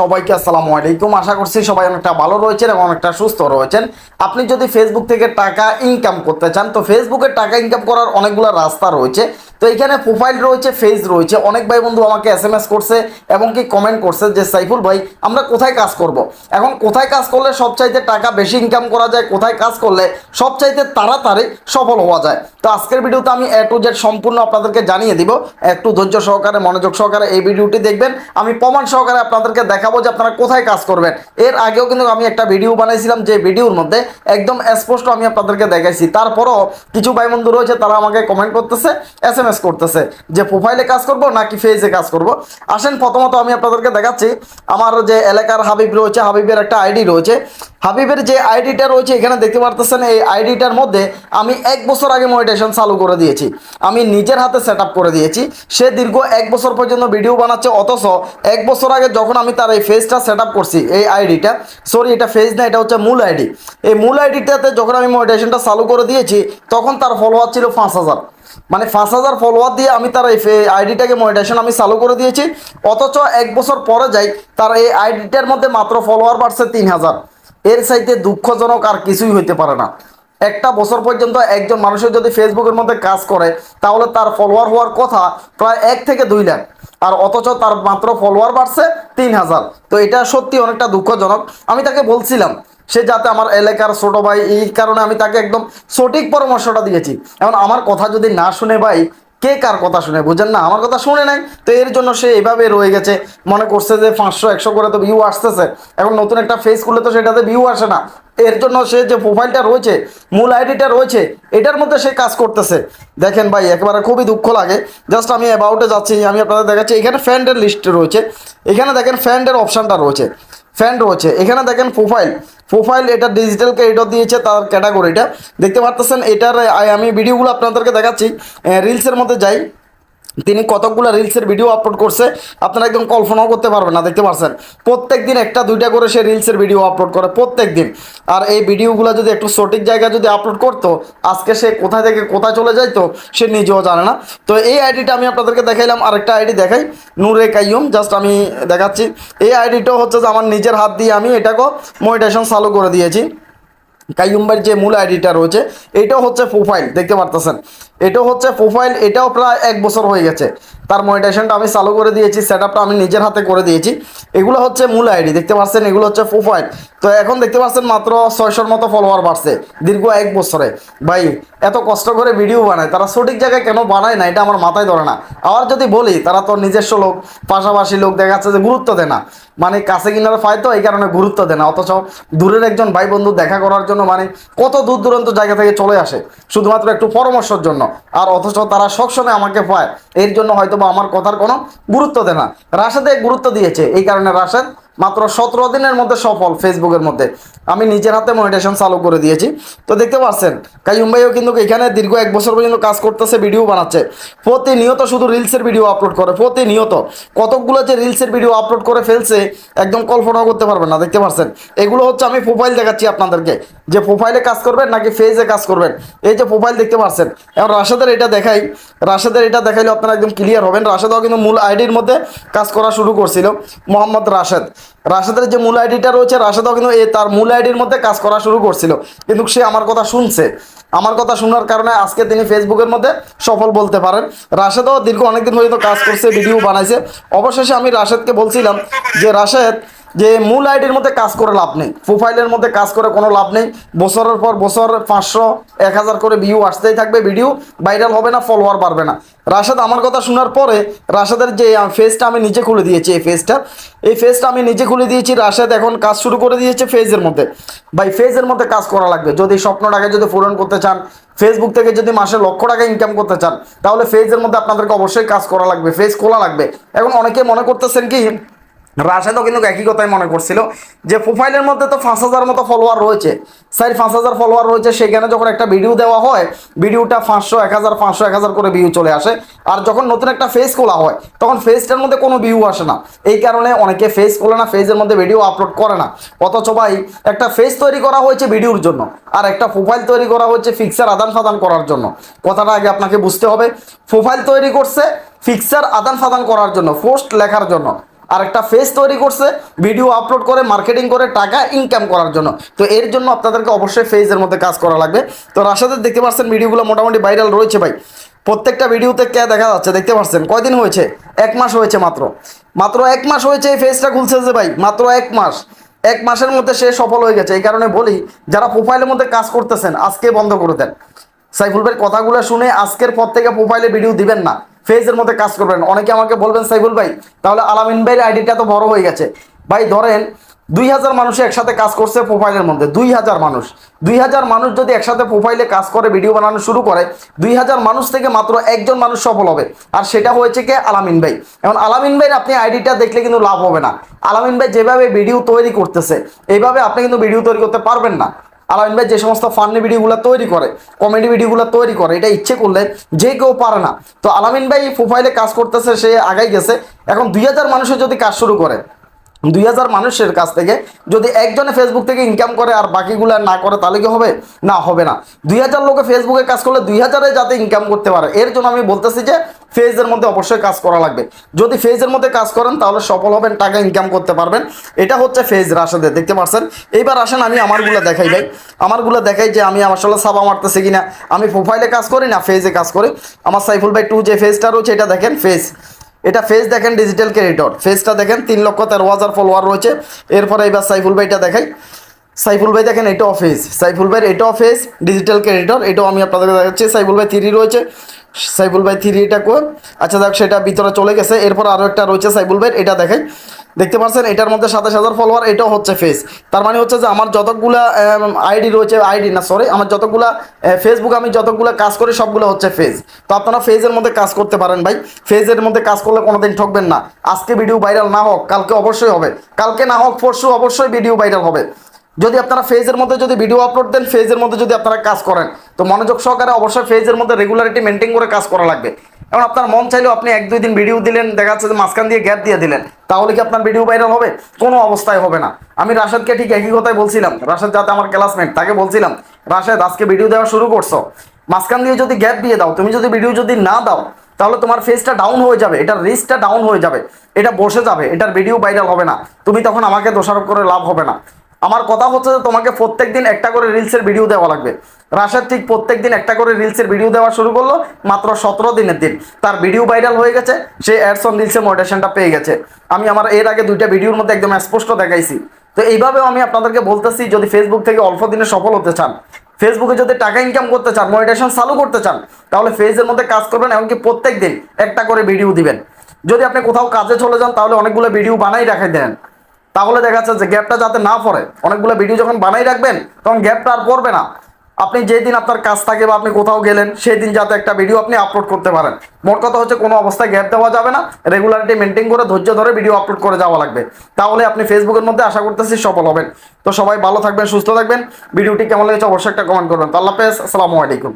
সবাইকে আসসালামু আলাইকুম। আশা করছি সবাই অনেকটা ভালো রয়েছেন এবং অনেকটা সুস্থ রয়েছেন। আপনি যদি ফেসবুক থেকে টাকা ইনকাম করতে চান, তো ফেসবুকে টাকা ইনকাম করার অনেকগুলো রাস্তা রয়েছে। তো এখানে প্রোফাইল রয়েছে ফেজ রয়েছে। অনেক ভাই বন্ধু আমাকে এস এম এস করছে এবং কি কমেন্ট করছে যে, সাইফুল ভাই, আমরা কোথায় কাজ করব। এখন কোথায় কাজ করলে সবচাইতে টাকা বেশি ইনকাম করা যায়, কোথায় কাজ করলে সবচাইতে তাড়াতাড়ি সফল হওয়া যায়? তো আজকের ভিডিওতে আমি এ টু জেড সম্পূর্ণ আপনাদেরকে জানিয়ে দিব। একটু ধৈর্য সহকারে, মনোযোগ সহকারে এই ভিডিওটি দেখবেন। আমি প্রমাণ সহকারে আপনাদেরকে দেখাবো যে আপনারা কোথায় কাজ করবেন। এর আগেও কিন্তু আমি একটা ভিডিও বানাইছিলাম, যে ভিডিওর মধ্যে একদম স্পষ্ট আমি আপনাদেরকে দেখাইছি। তারপরও কিছু ভাই বন্ধু রয়েছে, তারা আমাকে কমেন্ট করতেছে এস এম এস করতেছে, যে প্রোফাইলে কাজ করব নাকি ফেজে কাজ করব? আসেন, প্রথমত আমি আপনাদেরকে দেখাচ্ছি, আমার যে এলাকার হাবিব রয়েছে, হাবিবের একটা আইডি রয়েছে। হাবিবের যে আইডিটা রয়েছে, এখানে দেখতে পারতেছেন, এই আইডিটার মধ্যে আমি এক বছর আগে মনিটেশন চালু করে দিয়েছি। আমি নিজের হাতে সেট করে দিয়েছি। সে দীর্ঘ এক বছর পর্যন্ত ভিডিও বানাচ্ছে, অথচ এক বছর আগে যখন আমি তার ফেজটা সেট করছি, এই আইডিটা সরি এটা ফেজ না, এটা হচ্ছে মূল আইডি এই মূল আইডিটাতে যখন আমি মনিটেশনটা চালু করে দিয়েছি, তখন তার ফলোয়ার ছিল পাঁচ হাজার। মানে পাঁচ হাজার ফলোয়ার দিয়ে আমি তার এই আইডিটাকে মনিটেশন আমি চালু করে দিয়েছি, অথচ এক বছর পরে যাই, তার এই আইডিটার মধ্যে মাত্র ফলোয়ার বাড়ছে তিন হাজার। এর সাইতে দুঃখজনক আর কিছুই হইতে পারে না। একটা বছর পর্যন্ত একজন মানুষের যদি ফেসবুকের মধ্যে কাজ করে, তাহলে তার ফলোয়ার হওয়ার কথা প্রায় এক থেকে দুই লাখ। আর অথচ তার মাত্র ফলোয়ার বাড়ছে তিন হাজার। তো এটা সত্যি অনেকটা দুঃখজনক। আমি তাকে বলছিলাম, সে যাতে আমার এলাকার ছোট ভাই, এই কারণে আমি তাকে একদম সঠিক পরামর্শটা দিয়েছি। এখন আমার কথা যদি না শুনে ভাই কে কার কথা শুনে, বুঝেন না? আমার কথা শুনে নাই। তো এর জন্য সে এভাবে রয়ে গেছে। মনে করছে যে পাঁচশো, একশো করে তো ভিউ আসতেছে। এখন নতুন একটা ফেস খুলে তো সেটাতে ভিউ আসে না। এর জন্য সে যে প্রোফাইলটা রয়েছে, মূল আইডিটা রয়েছে, এটার মধ্যে সে কাজ করতেছে। দেখেন ভাই, একেবারে খুবই দুঃখ লাগে। জাস্ট আমি অ্যাবাউটে যাচ্ছি, আমি আপনাদের দেখাচ্ছি। এখানে ফ্যান্ডের লিস্ট রয়েছে। এখানে দেখেন ফ্যান্ডের অপশানটা রয়েছে। ফ্যান রয়েছে। এখানে দেখেন প্রোফাইল প্রোফাইল, এটা ডিজিটাল ক্রেডিট দিয়েছে তার ক্যাটাগরিটা দেখতে পারতেছেন, এটার আমি ভিডিওগুলো আপনাদেরকে দেখাচ্ছি। রিলসের মধ্যে যাই। তিনি কতকগুলো রিলসের ভিডিও আপলোড করছে, আপনারা একদম কল্পনাও করতে পারবেন না, দেখতে পাচ্ছেন প্রত্যেক দিন একটা, দুইটা করে সে রিলসের ভিডিও আপলোড করে প্রত্যেক দিন আর এই ভিডিওগুলো যদি একটু সঠিক জায়গায় যদি আপলোড করতো, আজকে সে কোথা থেকে কোথায় চলে যাইতো, সে নিজেও জানে না। তো এই আইডিটা আমি আপনাদেরকে দেখাইলাম, আরেকটা আইডি দেখাই, নূরে কাইয়ুম জাস্ট আমি দেখাচ্ছি। এই আইডিটাও হচ্ছে যে আমার নিজের হাত দিয়ে আমি এটাকেও মনিটেশন চালু করে দিয়েছি। কাইয়ুম্বার যে মূল আইডিটা রয়েছে, এটাও হচ্ছে প্রোফাইল দেখতে পারতেছেন। এটাও হচ্ছে প্রোফাইল এটাও প্রায় এক বছর হয়ে গেছে। তার মনিটেশনটা আমি চালু করে দিয়েছি সেট আমি নিজের হাতে করে দিয়েছি। এগুলো হচ্ছে মূল আইডি, দেখতে পাচ্ছেন এগুলো হচ্ছে প্রোফাইল তো এখন দেখতে পাচ্ছেন মাত্র ছয়শোর মতো ফলোয়ার বাড়ছে, দীর্ঘ এক বছরে। ভাই, এত কষ্ট করে ভিডিও বানায়, তারা সঠিক জায়গায় কেন বানায় না, এটা আমার মাথায় ধরে না। আবার যদি বলি, তারা তো নিজস্ব লোক, পাশাপাশি লোক দেখা যাচ্ছে যে গুরুত্ব দেয় না। মানে কাছে কিনার পায় তো এই কারণে গুরুত্ব দেয় না, অথচ দূরের একজন ভাই বন্ধু দেখা করার জন্য মানে কত দূর দূরান্ত জায়গা থেকে চলে আসে, শুধুমাত্র একটু পরামর্শের জন্য। আর অথচ তারা সবসময় আমাকে পায়, এর জন্য হয়তো বা আমার কথার কোনো গুরুত্ব দেয় না। রাশেদে গুরুত্ব দিয়েছে এই কারণে রাশেদ মাত্র সতেরো দিনের মধ্যে সফল ফেসবুকের মধ্যে। আমি নিজের হাতে মনিটেশন চালু করে দিয়েছি। তো দেখতে পাচ্ছেন কাইম ভাইও কিন্তু এখানে দীর্ঘ এক বছর পর্যন্ত কাজ করতেছে ভিডিও বানাচ্ছে। প্রতিনিয়ত শুধু রিলসের ভিডিও আপলোড করে, প্রতিনিয়ত। কতকগুলো যে রিলসের ভিডিও আপলোড করে ফেলছে, একদম কল্পনাও করতে পারবেন না, দেখতে পাচ্ছেন। এগুলো হচ্ছে আমি প্রোফাইল দেখাচ্ছি আপনাদেরকে। যে প্রোফাইলে কাজ করবেন নাকি ফেজে কাজ করবেন? এই যে প্রোফাইল দেখতে পাচ্ছেন, এখন রাশেদের এটা দেখাই। রাশেদের এটা দেখাইলে আপনারা একদম ক্লিয়ার হবেন। রাশেদও কিন্তু মূল আইডির মধ্যে কাজ করা শুরু করছিল, মোহাম্মদ রাশেদ। রাশেদের যে মূল আইডিটা রয়েছে, রাশেদও কিন্তু এই তার মূল আইডির মধ্যে কাজ করা শুরু করছিল। কিন্তু সে আমার কথা শুনছে। আমার কথা শোনার কারণে আজকে তিনি ফেসবুকের মধ্যে সফল বলতে পারেন। রাশেদও দীর্ঘ অনেকদিন পর্যন্ত কাজ করছে, ভিডিও বানাইছে। অবশেষে আমি রাশেদকে বলছিলাম যে, রাশেদ যে মূল আইডির মধ্যে কাজ করে লাভ নেই। প্রোফাইলের মধ্যে কাজ করে কোনো লাভ নেই। বছরের পর বছর পাঁচশো, এক হাজার করে ভিউ আসতেই থাকবে ভিডিও ভাইরাল হবে না ফলোয়ার বাড়বে না। রাশেদ, আমার কথা শোনার পরে রাশেদের যে ফেসটা আমি নিজে খুলে দিয়েছি, এই ফেসটা এই ফেসটা আমি নিজে খুলে দিয়েছি, রাশেদ এখন কাজ শুরু করে দিয়েছে ফেজের মধ্যে। ভাই ফেজের মধ্যে কাজ করা লাগবে। যদি স্বপ্নটাকে যদি পূরণ করতে চান ফেসবুক থেকে যদি মাসে লক্ষ টাকা ইনকাম করতে চান, তাহলে ফেজের মধ্যে আপনাদেরকে অবশ্যই কাজ করা লাগবে ফেজ খোলা লাগবে। এখন অনেকে মনে করতেছেন কি রাশেদও কিন্তু একই কথাই মনে করছিল, যে প্রোফাইলের মধ্যে তো পাঁচ হাজার মতো ফলোয়ার রয়েছে। স্যার, পাঁচ হাজার ফলোয়ার রয়েছে, সেখানে যখন একটা ভিডিও দেওয়া হয় ভিডিওটা পাঁচশো, এক হাজার, পাঁচশো, এক হাজার করে ভিউ চলে আসে। আর যখন নতুন একটা ফেস খোলা হয়, তখন ফেসটার মধ্যে কোনো ভিউ আসে না। এই কারণে অনেকে ফেস খোলে না ফেসের মধ্যে ভিডিও আপলোড করে না। অথচ ভাই, একটা ফেস তৈরি করা হয়েছে ভিডিওর জন্য, আর একটা প্রোফাইল তৈরি করা হয়েছে ফিক্সার আদান প্রদান করার জন্য। কথাটা আগে আপনাকে বুঝতে হবে প্রোফাইল তৈরি করছে ফিক্সার আদান প্রদান করার জন্য পোস্ট লেখার জন্য। আর একটা ফেজ তৈরি করছে ভিডিও আপলোড করে মার্কেটিং করে, টাকা ইনকাম করার জন্য। তো এর জন্য আপনাদেরকে অবশ্যই ফেজের মধ্যে কাজ করা লাগবে। তো রাশাদের দেখতে পাচ্ছেন ভিডিওগুলো মোটামুটি ভাইরাল রয়েছে ভাই। প্রত্যেকটা ভিডিওতে কে দেখা যাচ্ছে, দেখতে পাচ্ছেন? কয়দিন হয়েছে? এক মাস হয়েছে মাত্র। মাত্র এক মাস হয়েছে এই ফেজটা খুলছে যে ভাই, মাত্র এক মাস। এক মাসের মধ্যে সে সফল হয়ে গেছে। এই কারণে বলি, যারা প্রোফাইলের মধ্যে কাজ করতেছেন, আজকে বন্ধ করে দেন। সাইফুল ভাইয়ের কথাগুলো শুনে আজকের পর থেকে প্রোফাইলে ভিডিও দিবেন না। ফেজের মধ্যে কাজ করবেন। অনেকে আমাকে বলবেন, সাইফুল ভাই, তাহলে আলামিন ভাইয়ের আইডিটা তো বড় হয়ে গেছে। ভাই, ধরেন দুই হাজার মানুষ একসাথে কাজ করছে প্রোফাইলের মধ্যে, দুই হাজার মানুষ। দুই হাজার মানুষ যদি একসাথে প্রোফাইলে কাজ করে ভিডিও বানানো শুরু করে, দুই হাজার মানুষ থেকে মাত্র একজন মানুষ সফল হবে। আর সেটা হয়েছে কে? আলামিন ভাই। এখন আলামিন ভাইয়ের আপনি আইডিটা দেখলে কিন্তু লাভ হবে না। আলামিন ভাই যেভাবে ভিডিও তৈরি করতেছে, এইভাবে আপনি কিন্তু ভিডিও তৈরি করতে পারবেন না। আলামিন ভাই যে সমস্ত ফানি ভিডিওগুলো তৈরি করে কমেডি ভিডিওগুলো তৈরি করে, এটা ইচ্ছে করলে যে কেউ পারে না। তো আলামিন ভাই প্রোফাইলে কাজ করতেছে, সে আগাই গেছে। এখন দুই হাজার মানুষের যদি কাজ শুরু করে দুই হাজার মানুষের কাছ থেকে যদি একজনে ফেসবুক থেকে ইনকাম করে আর বাকিগুলো না করে, তাহলে কি হবে? না হবে না। দুই হাজার লোকে ফেসবুকে কাজ করলে দুই হাজারে যাতে ইনকাম করতে পারে। এর জন্য আমি বলতেছি যে ফেজের মধ্যে অবশ্যই কাজ করা লাগবে। যদি ফেজের মধ্যে কাজ করেন, তাহলে সফল হবেন, টাকা ইনকাম করতে পারবেন। এটা হচ্ছে ফেজ রাশেদের দেখতে পাচ্ছেন এইবার আসেন, আমি আমারগুলো দেখাই ভাই। আমারগুলো দেখাই যে, আমি আমার আসলে সাবা মারতেছি কিনা। আমি প্রোফাইলে কাজ করি না ফেজে কাজ করি। আমার সাইফুল ভাই টু যে ফেজটা রয়েছে, এটা দেখেন ফেজ এটা ফেস দেখেন ডিজিটাল ক্রেডিটর ফেসটা দেখেন, তিন লক্ষ তেরো হাজার ফলোয়ার রয়েছে। এরপরে এবার সাইফুল ভাইটা দেখাই। সাইফুল ভাই দেখেন, এটা অফেস সাইফুল ভাইয়ের এটা অফেস ডিজিটাল ক্রেডিটর এটাও আমি আপনাদেরকে দেখাচ্ছি। সাইফুল ভাই থ্রি রয়েছে। সাইফুল ভাই থ্রি এটা কো আচ্ছা দেখ সেটা ভিতরে চলে গেছে। এরপর আরও একটা রয়েছে সাইফুল ভাইয়ের, এটা দেখাই। দেখতে পাচ্ছেন, এটার মধ্যে সাতাশ হাজার ফলোয়ার এটাও হচ্ছে ফেস তার মানে হচ্ছে যে আমার যতগুলা আইডি রয়েছে আইডি না সরি আমার যতগুলা ফেসবুক আমি যতগুলো কাজ করি, সবগুলো হচ্ছে ফেজ তো আপনারা ফেজের মধ্যে কাজ করতে পারেন ভাই। ফেজের মধ্যে কাজ করলে কোনোদিন ঠকবেন না। আজকে ভিডিও ভাইরাল না হোক, কালকে অবশ্যই হবে। কালকে না হোক, পরশু অবশ্যই ভিডিও ভাইরাল হবে। যদি আপনারা ফেজের মধ্যে যদি ভিডিও আপলোড দেন ফেজের মধ্যে যদি আপনারা কাজ করেন, তো মনোযোগ সহকারে অবশ্যই ফেজের মধ্যে রেগুলারিটি মেনটেন করে কাজ করা লাগবে। এখন আপনার মন চাইলেও আপনি এক, দুই দিন ভিডিও দিলেন, দেখা যাচ্ছে যে মাঝখান দিয়ে গ্যাপ দিয়ে দিলেন। তাহলে কি আপনার ভিডিও ভাইরাল হবে? কোনো অবস্থায় হবে না। আমি রাশাদকে ঠিক একই কথাই বলছিলাম। রাশাদ যাতে আমার ক্লাসমেট তাকে বলছিলাম, রাশাদ, আজকে ভিডিও দেওয়া শুরু করছ। মাঝখান দিয়ে যদি গ্যাপ দিয়ে দাও, তুমি যদি ভিডিও যদি না দাও, তাহলে তোমার ফেসটা ডাউন হয়ে যাবে। এটার রিস্কটা ডাউন হয়ে যাবে। এটা বসে যাবে। এটার ভিডিও ভাইরাল হবে না। তুমি তখন আমাকে দোষারোপ করে লাভ হবে না। আমার কথা হচ্ছে যে তোমাকে প্রত্যেক দিন একটা করে রিলসের ভিডিও দেওয়া লাগবে। রাশেদ ঠিক প্রত্যেক দিন একটা করে রিলসের ভিডিও দেওয়া শুরু করল মাত্র সতেরো দিনের দিন। তার ভিডিও ভাইরাল হয়ে গেছে, সে অ্যাডস অন রিলসের মোটিভেশনটা পেয়ে গেছে। আমি আমার এর আগে দুইটা ভিডিওর মধ্যে একদম স্পষ্ট দেখাইছি। তো এইভাবেও আমি আপনাদেরকে বলতেছি, যদি ফেসবুক থেকে অল্প দিনে সফল হতে চান ফেসবুকে যদি টাকা ইনকাম করতে চান মনিটেশন চালু করতে চান, তাহলে ফেজের মধ্যে কাজ করবেন এমনকি প্রত্যেক দিন একটা করে ভিডিও দিবেন। যদি আপনি কোথাও কাজে চলে যান, তাহলে অনেকগুলো ভিডিও বানাই রাখাই দেন। তাহলে দেখা যাচ্ছে যে গ্যাপটা যাতে না পড়ে, অনেকগুলো ভিডিও যখন বানাই রাখবেন, তখন গ্যাপটা আর পড়বে না। আপনি যেদিন আপনার কাজ থাকে বা আপনি কোথাও গেলেন সেই দিন যাতে একটা ভিডিও আপনি আপলোড করতে পারেন। মোট কথা হচ্ছে কোনো অবস্থায় গ্যাপ দেওয়া যাবে না রেগুলারিটি মেনটেন করে ধৈর্য ধরে ভিডিও আপলোড করে যাওয়া লাগবে। তাহলে আপনি ফেসবুকের মধ্যে আশা করতেছি সফল হবেন। তো সবাই ভালো থাকবেন, সুস্থ থাকবেন। ভিডিওটি কেমন লেগেছে অবশ্যই একটা কমেন্ট করবেন। তো আল্লাহ হাফেজ, আসসালামু আলাইকুম।